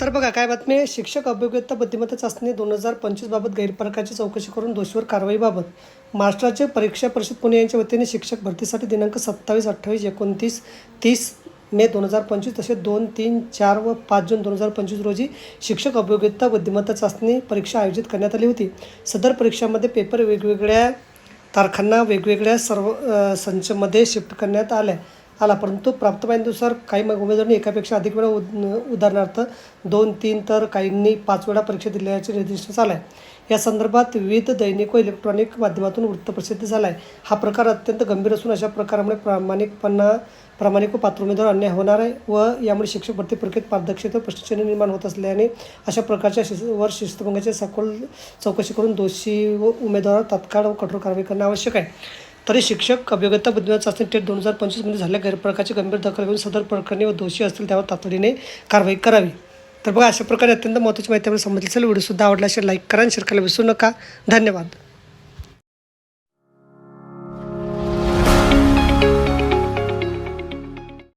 तर बघा काय बातमी शिक्षक अभियोग्यता बुद्धिमत्ता चाचणी दोन हजार पंचवीसबाबत गैरप्रकारची चौकशी करून दोषीवर कारवाईबाबत महाराष्ट्राचे परीक्षा परिषद पुणे यांच्या वतीने शिक्षक भरतीसाठी दिनांक सत्तावीस अठ्ठावीस एकोणतीस तीस मे दोन हजार पंचवीस तसेच दोन तीन चार व पाच जून दोन हजार पंचवीस रोजी शिक्षक अभियोग्यता बुद्धिमत्ता चाचणी परीक्षा आयोजित करण्यात आली होती. सदर परीक्षामध्ये पेपर वेगवेगळ्या तारखांना वेगवेगळ्या सर्व संचमध्ये शिफ्ट करण्यात आल्या. आला. परंतु प्राप्त माहितीनुसार काही मग उमेदवारांनी एकापेक्षा अधिक वेळा उद उदाहरणार्थ दोन तीन तर काहींनी पाच वेळा परीक्षा दिल्याचे निर्देश आला आहे या संदर्भात विविध दैनिक व इलेक्ट्रॉनिक माध्यमातून वृत्तप्रसिद्ध झाला आहे हा प्रकार अत्यंत गंभीर असून अशा प्रकारामुळे प्रामाणिकपणा प्रामाणिक व पात्र उमेदवार अन्याय होणार आहे व यामुळे शिक्षक भरती प्रक्रियेत पारदर्शकता प्रश्नचिन्ह निर्माण होत असल्याने अशा प्रकारच्या शिस वर शिस्तभंगाची सखोल चौकशी करून दोषी व उमेदवारावर तात्काळ व कठोर कारवाई करणे आवश्यक आहे. तरी शिक्षक अभियोग्यता बुद्धिमत्ता चाचणी टेट दोन हजार पंचवीसमध्ये झालेल्या गैरप्रकारची गंभीर दखल घेऊन सदर प्रकरणी व दोषी असतील त्यावर तातडीने कारवाई करावी. तर बघा अशा प्रकारे अत्यंत महत्त्वाची माहिती आपल्याला समजली असेल. व्हिडिओसुद्धा आवडला असेल लाईक करा आणि शेअर करायला विसरू नका. धन्यवाद.